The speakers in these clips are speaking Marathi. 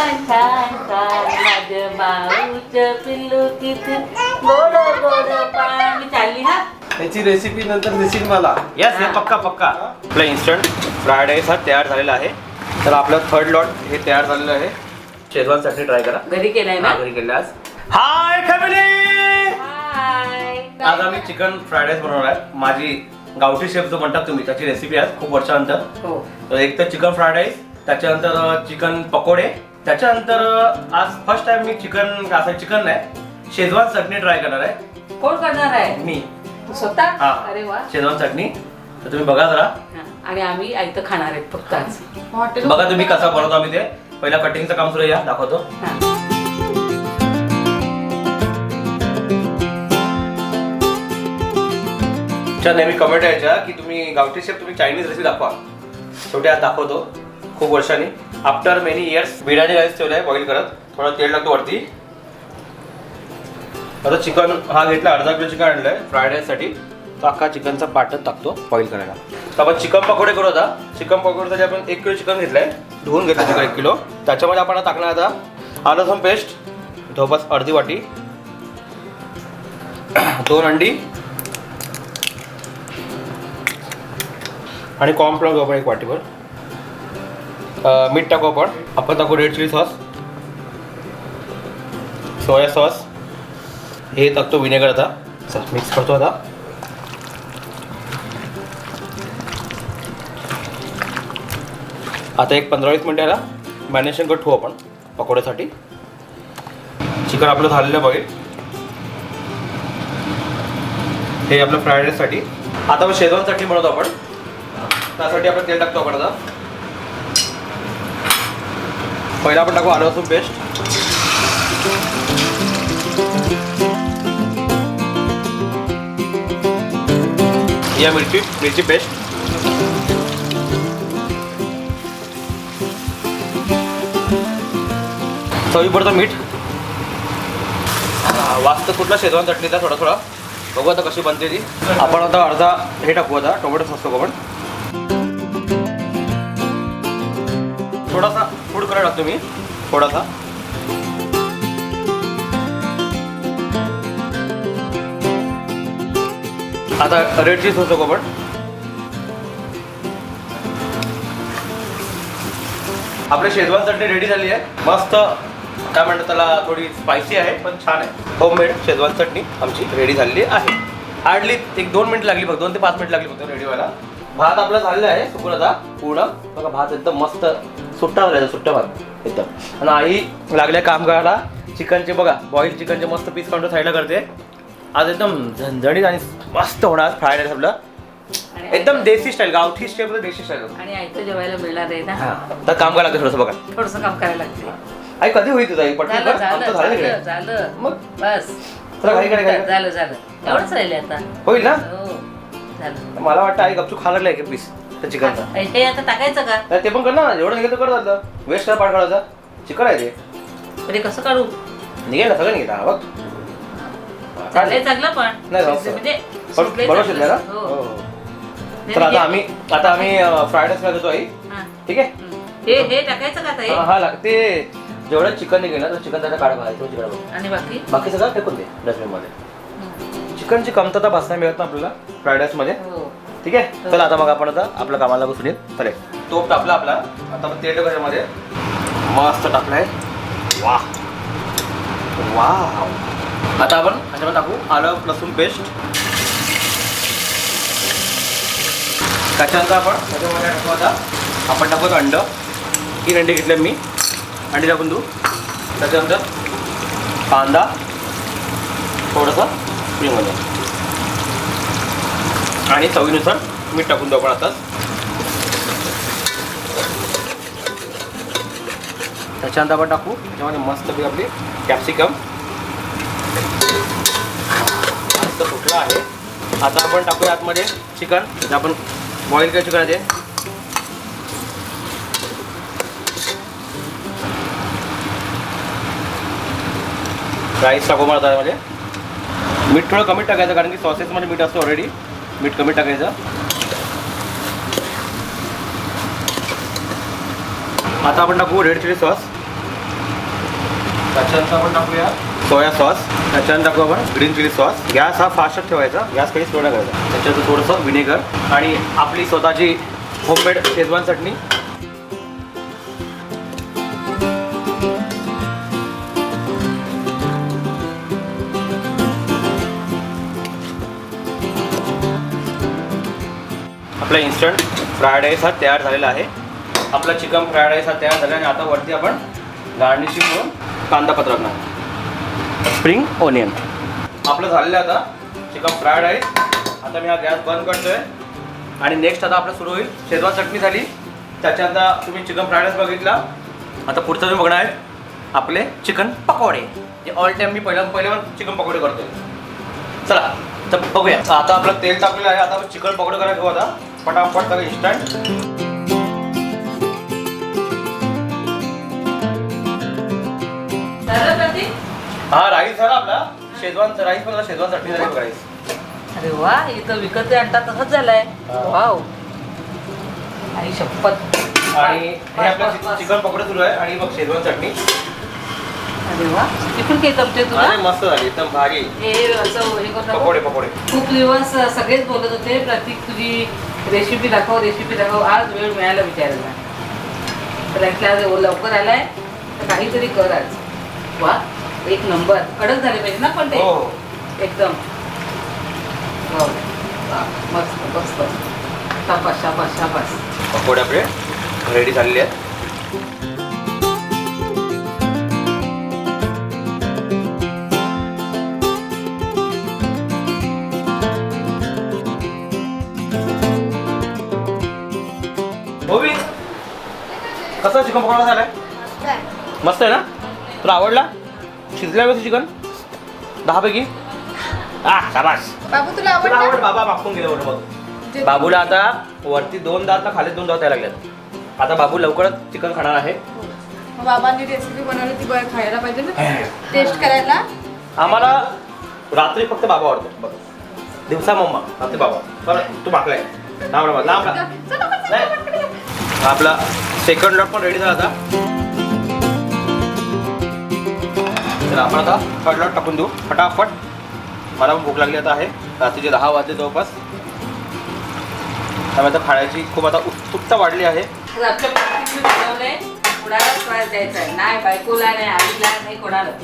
छान छान छान माझं माऊच पिल्लू किती गोड गोड पाणी चालली हा त्याची रेसिपी नंतर देशील मला. यस हे पक्का पक्का. आपला इन्स्टंट फ्राईड राईस हा तयार झालेला आहे. तर आपलं थर्ड लॉट हे तयार झालेलं आहे. शेजवान चटणी ट्राय करा. घरी केलाय ना? हा, घरी केले आज. हाय फॅमिली हाय आज आम्ही चिकन फ्राईड राईस बनवणार आहे. माझी गावठी शेफ जो म्हणतात तुम्ही त्याची रेसिपी आहे खूप वर्षानंतर. हो. तर एक तर चिकन फ्राईड राईस त्याच्यानंतर चिकन पकोडे त्याच्यानंतर आज फर्स्ट टाइम मी चिकन असं चिकन नाही शेजवान चटणी ट्राय करणार आहे. कोण करणार आहे? मी. तू स्वतः? हा. अरे वा. शेजवान चटणी. तर तुम्ही बघा जरा. हा. आणि आम्ही आयतं खाणार आहेत फक्त आज. हॉटेल बघा तुम्ही कसा बनवतो आम्ही ते. पहिला कटिंगचं काम सुरू आहे या. दाखवतो. हा. च्या नेहमी कमेंट यायच्या की तुम्ही गावठी शेफ तुम्ही चायनीज रेसिपी दाखवा. शेवटी आज दाखवतो. खूप वर्षांनी. After many years biryani rice ठेवला आहे बॉईल करत. थोडं तेल लागतो वरती. आता चिकन हा घेतला अर्धा किलो चिकन आणलंय फ्रायड राईससाठी तो अख्खा चिकनचा पाटच टाकतो बॉईल करायला. तर आपण चिकन पकोडे करू आता. चिकन पकोडेसाठी आपण एक किलो चिकन घेतलं आहे धुवून घेतलं चिकन एक किलो. त्याच्यामध्ये आपण टाकणार आता आलं लसूण पेस्ट जवळपास अर्धी वाटी. दोन अंडी. आणि कॉर्नफ्लॉवर आपण एक वाटीवर मीठ टाकू आपण. आपण टाकू red chilli sauce. Soya sauce. हे टाकतो विनेगर आता. चल मिक्स करतो आता. आता एक पंधरा वीस मिनिटाला मॅरिनेशन करून ठेवू आपण पकोड्यासाठी. चिकन आपलं झालेलं बघेल हे आपलं फ्राईड राईससाठी. आता आपण शेजवानसाठी म्हणतो बनवतो आपण. त्यासाठी आपण तेल टाकतो आपण आता. पहिला आपण टाकू आलं लसूण पेस्ट या मिरची मिरची पेस्ट चवीपुरतं मीठ. हा, कुठला शेजवान चटणीचा थोडा थोडा बघू आता कशी बनते ती. आपण आता अर्धा हे टाकू आता टोमॅटो सॉस टाकू आपण. थोडासा फूड कलर टाकतो मी. थोडासा. आता रेड चीज होतो टाकू आपण आपली शेजवान चटणी रेडी झाली आहे. मस्त काय म्हणतात त्याला थोडी स्पायसी आहे पण छान आहे. होममेड शेजवान चटणी आमची रेडी झालेली आहे. हार्डली एक दोन मिनिट लागली फक्त दोन ते पाच मिनिट लागली फक्त रेडी व्हायला. भात आपला झालेला आहे सुकून आता पूर्ण बघा भात एकदम मस्त सुट्टा झालेला सुट्टा भात एकदम. आणि आई लागल्या काम करायला चिकनचे बघा बॉईल चिकनचे मस्त पीस काढून साईडला करते. आज एकदम झणझणीत आणि मस्त होणार फ्रायड राईस आपलं. एकदम देसी स्टाईल गावठी स्टेप देशी स्टाईल आणि आयतं जेवायला मिळणार आहे ना? हा. तर काम करायला लागतं थोडंसं बघा. थोडस काम करायला लागते. आई कधी होईल तुझा आई? पटकन झालं कर. आमचं झालं झालं झालं इकडे. झालं. मग? बस. चला. झालं झालं. एवढंच राहिले आता. होईल ना? हो झालं. मला वाटतं आई गपचूप खायला लागला एक पीस त्या चिकनचा हे आता टाकायचं का? ते पण कर ना एवढं निघेल तर कर वेस्ट करा पाठ काढायचा. चिकन आहे ते. म्हणजे कसं काढू? निघेल ना सगळं निघेल. हा, बघ. चाललंय चांगलं पण. नाही, जाऊ दे. म्हणजे बरोबर चांगलं. शिकले ना हो. हो, हो. तर आता म्हणजे- आम्ही आता आम्ही फ्राईड राईस देतो आई. हा. ठीक आहे? हम्म. हे हे टाकायचं का आता हे? हा, हा लाग- ते जेवढं चिकन निघेल ना तर चिकन त्याला काढा घालायचं चिकन बघ. आणि बाकी? बाकी सगळं फेकून दे डस्टबिनमध्ये हम्म. चिकनची कमतरता भासण्या मिळत ना आपल्याला फ्राईड राईसमध्ये. हो. ठीक आहे? चला आता मग आपण आता आपल्या कामाला बसून येत. चले तोप टाकला आपला. आता आपण तेल मस्त टाकलाय. वा वा आता आपण ह्याच्यामध्ये टाकू आलं लसूण पेस्ट त्याच्यानंतर आपण त्याच्यामध्ये टाकू आता आपण टाकू अंड. तीन अंडे घेतले मी. अंडे टाकून देऊ. त्याच्यानंतर कांदा. थोडंसं स्प्रिंगमध्ये आणि चवीनुसार मीठ टाकून देऊ आपण आता. त्याच्यानंतर आपण टाकू. त्याच्यामध्ये बी आपली कॅप्सिकम मस्त फुटला आहे. आता आपण टाकूया आतमध्ये चिकन. आपण बॉईल केलं चिकन आहे ते. राईस टाकू मला त्यामध्ये. मीठ थोडं कमी टाकायचं कारण की सॉसेसमध्ये मीठ असतं ऑलरेडी मीठ कमी टाकायचं. आता आपण टाकू रेड चिली सॉस त्याच्यानंतर आपण टाकूया सोया सॉस त्याच्यानंतर टाकू आपण ग्रीन चिली सॉस गॅस हा फास्टच ठेवायचा. गॅस काही स्लो करायचा त्याच्यानंतर थोडंसं विनेगर आणि आपली स्वतःची होममेड शेजवान चटणी. आपला इन्स्टंट फ्रायड राईस हा तयार झालेला आहे. आपला चिकन फ्रायड राईस हा तयार झाला आणि आता वरती आपण गार्निशिंग म्हणून कांदा पत्रकणार स्प्रिंग ओनियन आपलं झालेलं आहे आता चिकन फ्रायड राईस आता मी हा गॅस बंद करतोय. आणि नेक्स्ट आता आपलं सुरू होईल. शेजवान चटणी झाली. त्याच्या आता तुम्ही चिकन फ्रायड राईस बघितला. आता पुढचं तुम्ही बघणार आहे आपले चिकन पकोडे. जे ऑल टाइम मी पहिल्या पहिल्या चिकन पकोडे करतोय. चला तर बघूया. आता आपलं तेल टाकलेलं आहे. आता चिकन पकोडे करायला घेऊ आता. पटापट सगळं इन्स्टंट हा राईस झाला आपला. शेजवान राईस पण शेजवान चटणी झाली राईस. अरे वा इथं विकत आणता तसंच झालंय. वाव. आई शपथ. आणि हे आपलं चिकन पकोडे सुरू आहे. आणि मग शेजवान चटणी. अरे वा तिकडून काय जमते तुला? अरे मस्त झाली एकदम भारी. हे असं हे करून पकोडे पकोडे. खूप दिवस सगळेच बोलत होते प्रतीक तुझी रेसिपी दाखव रेसिपी दाखव. आज वेळ मिळाला विचारायला तर ऐकलं आज लवकर आलाय तर काहीतरी कर आज. वा एक नंबर. कडक झाले पाहिजे ना पण ते? हो. एकदम. हो. वा, मस्त मस्त. शाबास शाबास शाबास. पकोडे आपले रेडी झालेले आहेत. कसं चिकन पकोडा झालाय? मस्त आहे. ना? तुला आवडला? शिजल्या व्यवस्थित चिकन. दहा पैकी आ शाबास. बाबू तुला तुला आवड आवडलं? बाबा मागून गेले बरोबर जे- बाबूला आता वरती दोन दात ना खाली दोन दात यायला लागल्यात. आता बाबू लवकरच चिकन खाणार आहे. मग बाबांनी रेसिपी बनवली ती बरं खायला पाहिजे ना. टेस्ट करायला. आम्हाला रात्री फक्त बाबा आवडतो. बघ. दिवसा मम्मा रात्री बाबा. बरं तू मागलाय लांब राहा, लांब राहा. नाही. हा आपला सेकंड लॉट पण रेडी झाला आता. तर आपण आता थर्ड लॉट टाकून देऊ. फटाफट. मला पण भूक लागली आता आहे. रात्रीचे दहा वाजले जवळपास. त्यामुळे आता खाण्याची खूप आता उत्सुकता वाढली आहे. तर आपल्या प्रतीकने बनवलंय कोणालाच त्रास द्यायचा आहे. नाही बायकोला नाही आईला नाही कोणालाच.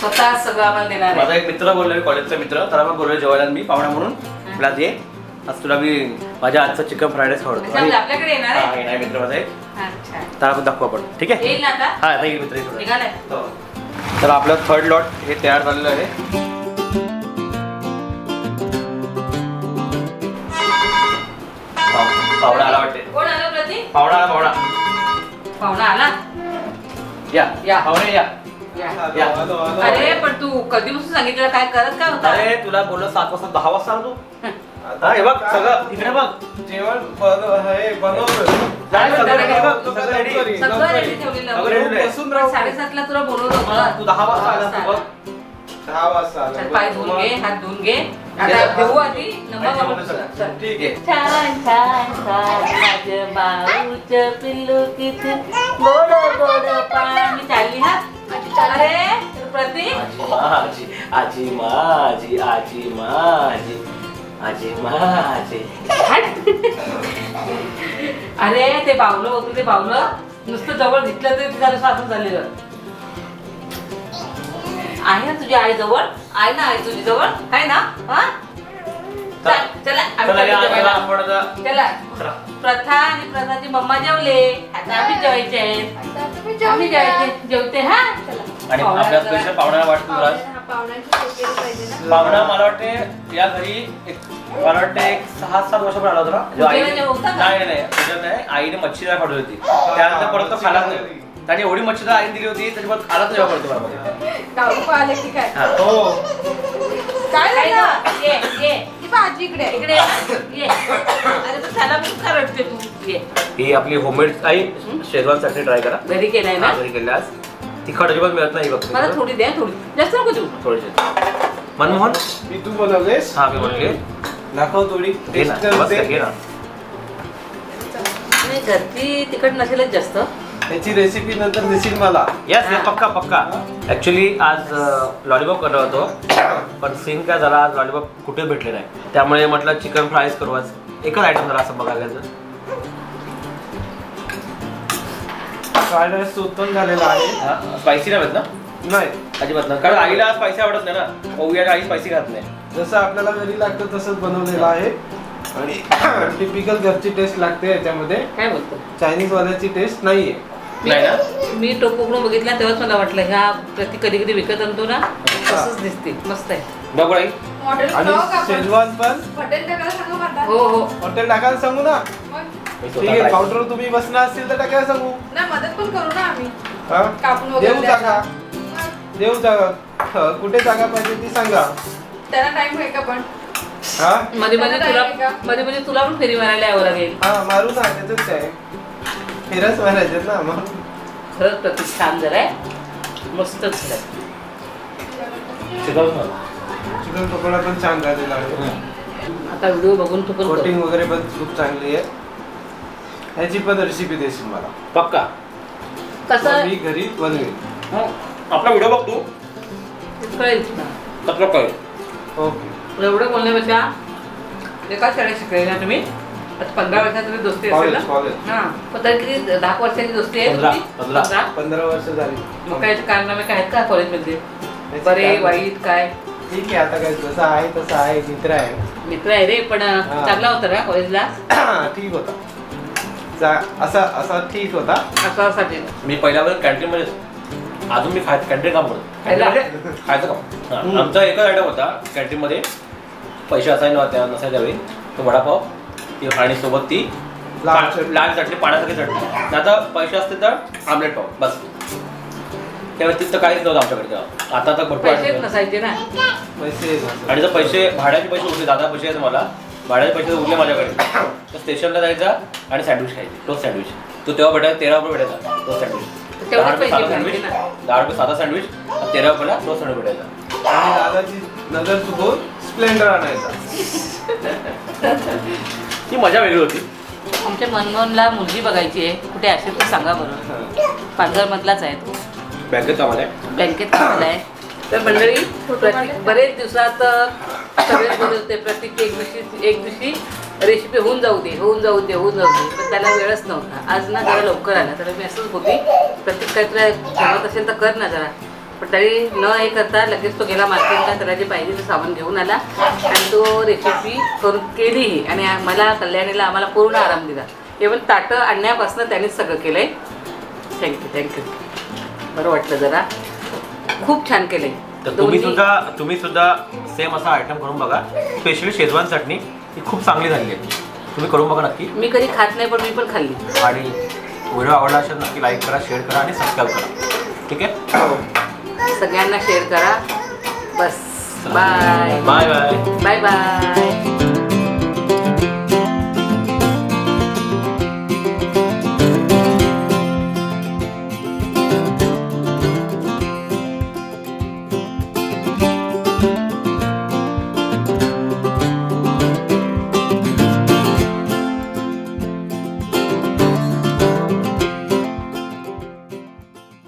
स्वतः सगळं आम्हाला देणार माझा एक मित्र बोलले कॉलेजचा मित्र. त्याला पण बोलले जेवायला मी पाहुणा म्हणून. मला दे आज तुला मी माझ्या आजचं चिकन फ्राईड राईस आवडतो. आपल्या- आपल्याकडे येणार हा, आहे येणार आहे मित्र माझा एक अच्छा. त्याला पण दाखवू आपण. ठीक आहे? येईल ना आता? हा आता येईल मित्र येईल थोडा. निघालाय. हो. तर आपलं थर्ड लॉट हे तयार झालेलं आहे. पाव- पावडा आला वाटते. कोण आलं पावडा आला पावडा. पाहुणा आला? या. या. पावडे या. या. या. अरे पण तू कधीपासून सांगितलं काय करत काय होता? अरे तुला बोललो सात वाजता दहा वाजता आला. तू हा हे बघ सगळं. इकडे बघ. जेवण बन- हे बनवलं नाही, सगळं सगळं ready. बघ, सगळं ready. सगळं रेडी ठेवलेलं. सगळं ready. आहे. बसून राहू. साडेसातला तुला बोलवलं होतं तू दहा वाजता आला तू बघ. दहा वाजता आला. चल पाय धुवून घे हात धुवून घे. आता देऊ आधी. नंबर. चल. ठीक आहे. छान छान छान. माझं बाऊच पिल्लू किती. गोड गोड पाणी. चालली हा? अरे प्रतीक. आजी माझी आजी माझी आजी माझी. आजी माझी. अरे ते बावलं होतं ते बावलं. नुसतं जवळ घेतलं तरी ते झालं असं झालेलं. आहे ना तुझी आई जवळ? आहे ना आई तुझी जवळ? आहे ना? हा? चल, चला आम्ही चला या, चाललो चला, जेवायला. आपण आता चला. चला. प्रथा आणि प्रथाची मम्मा जेवले. आता आम्ही जेवायचे. आहेत आता तुम्ही आम्ही. जेवायचे. जेवते हा? आणि आपल्या स्पेशल पाहुण्याला वाटतो हा, ना. पाहुणा मला वाटते या घरी एक मला वाटते एक सहा सात वर्षापूर्वी आला होता ना. जो पूजेला आईने- जेव्हा होता का? नाही नाही पूजेला नाही. आईने काढली होती. त्यानंतर परत तो खालाच नाही. त्याने एवढी मच्छी डाळ आईने दिली होती त्याच्यावर खालाच नाही पडतो मला गावको आले. की काय? हा. हो काय काय झालं? गं? ये ये. ही भाजी इकडे. आहे. इकडे ये. अरे पण त्याला पण का रडते तू? ये. ही आपली होममेड आई शेजवान चटणी ट्राय करा. घरी केलाय ना? हा, घरी केली आज. तिखट अजिबात मिळत नाही बघ मला थोडी द्या थोडी. जास्त नको देऊ. थोडीशी मनमोहन? मी तू बनवलेस. हा मी म्हणले दाखव थोडी. घे ना टेस्ट बस करते घे ना. नाही घरची तिखट नसेलच जास्त. याची रेसिपी नंतर देशील मला. यस पक्का पक्का. ऍक्च्युली आज लॉलीपॉप करत होतो. पण सीन काय झाला आज लॉलीपॉप कुठे भेटले नाही. त्यामुळे म्हटलं चिकन फ्राईज करू आज. एकच आयटम झाला असं बघायला फ्राईड राईस उत्तम झालेला आहे. हा, स्पायसी नाही ना? नाही. अजिबात ना कारण आईला स्पायसी आवडत नाही ना? ओविया आई स्पायसी खात नाही. जसं आपल्याला घरी लागतं तसंच बनवलेलं आहे. आणि टिपिकल घरची टेस्ट लागते याच्यामध्ये. काय बोलतो? चायनीज वाल्याची टेस्ट नाहीये. मी नाही ना? मी टोप उघडून बघितला तेव्हाच मला वाटलं ह्या प्रति कधी कधी विकत आणतो ना तसंच दिसते. मस्त आहे. बघू आई मॉडेल आणि शेजवान पण? हॉटेल टाकायला सांगा मला हो हो. हॉटेल टाकायला सांगू ना? ठीक आहे काउंटरवर तुम्ही बसणार असतील तर टाकायला सांगू. नाही मदत पण करू ना आम्ही. हा? कापून वगैरे देऊ. जागा देऊ जागा ह, कुठे जागा पाहिजे ती सांगा. त्यांना टाइम आहे का पण? हा? मध्ये मध्ये त्याला तुला आहे? मध्ये मध्ये तुला पण फेरी मारायला यावं लागेल. हा मारू ना त्याच काय? फिरच मारायचे ना मग. खरंच प्रतीक छान जरा आहे मस्तच झालंय. शिकवतो ना. चिकन पकोडा पण छान आहे हम्म. आता व्हिडिओ बघून तू पण कर. कोटिंग वगैरे पण खूप चांगली आहे. ह्याची पण रेसिपी देशील मला. पक्का? कसं? मी घरी बनवेन. हं. आपला व्हिडिओ बघ तू. कळेल ना तसलं कळेल. ओके. एवढं बोलण्यापेक्षा एका शाळेत शिकले ना तुम्ही. आता पंधरा वर्षात तुम्ही दोस्ती असेल ना? कॉलेज. कॉलेज हा. पण तरी किती दहा वर्षाची दोस्ती आहे पंधरा, तुमची? पंधरा. वर्ष झाली. मग काय कारनामे काय आहेत का कॉलेजमध्ये? त्याची बरे काय- वाईट काय? ठीक आहे आता काय जसं आहे तसं आहे मित्र आहे. मित्र आहे रे पण हा. चांगला होता ना कॉलेजला? ठीक होता. जा- असा असा ठीक होता. असं साठी मी पहिल्या वेळेस कॅन्टीन मध्ये अजून मी कॅन्टीन काम करतो. खायचं काम. हा. आमचा एकच आयटम होता. कॅन्टीन मध्ये पैसे असाय नव्हत्या नसाय त्यावेळी तो वडापाव ती आणि सोबत ती लाल पा- चटणी. लाल चटणी पाण्यासारखी चटणी. आणि आता पैसे असते तर आमलेट पाव बस. त्या व्यतिरिक्त काहीच नव्हतं आमच्याकडे तेव्हा. आता तर भरपूर पैसेच item आहे. नसायचे ना. पैसे. आणि जर पैसे भाड्याचे पैसे उरले दादा पैसे आहेत मला. भाड्याचे पैसे उरले माझ्याकडे. तर स्टेशनला जायचा आणि सँडविच खायची. तोच सँडविच तो तेव्हा भेटायचा तेरा रुपये भेटायचा. तो सँडविच दहा रुपये साधा सँडविच. दहा रुपये साधा सँडविच आणि तेरा रुपयाला तो सँडविच भेटायचा. आणि दादाची नजर चुकून स्प्लेंडर आणायचा. ती मजा वेगळी होती. आमच्या मनमोहनला मुलगी बघायची आहे. कुठे असेल तर सांगा बरं. पालघरमधलाच आहे तो. बँकेत कामाला आहे? बँकेत कामाला आहे. तर मंडळी बरेच दिवसात सगळेच बदलते प्रत्येक एक दिवशी एक दिवशी रेसिपी होऊन जाऊ दे होऊन जाऊ दे होऊन जाऊ दे. पण त्याला वेळच नव्हता. आज ना जरा लवकर आला तर मी असंच होती प्रत्येक काहीतरी जमत असेल तर कर ना जरा. पण तरी न हे करता लगेच तो गेला मार्केटला त्याला जे पाहिजे ते सामान घेऊन आला आणि तो रेसिपी करून केलीही. आणि मला कल्याणीला आम्हाला पूर्ण आराम दिला. इव्हन ताटं आणण्यापासून त्यांनीच सगळं केलं आहे थँक्यू थँक्यू बरं वाटलं जरा. खूप छान केलं आहे तर तुम्ही दोन्ही- सुद्धा तुम्ही सुद्धा सेम असा आयटम करून बघा. स्पेशली शेजवान चटणी ही खूप चांगली झाली आहे. तुम्ही करून बघा नक्की. मी कधी खात नाही पण मी पण खाल्ली. आणि व्हिडिओ आवडला असेल नक्की लाईक करा शेअर करा आणि सबस्क्राईब करा. ठीक आहे? सगळ्यांना शेअर करा. बस. Bye bye bye bye bye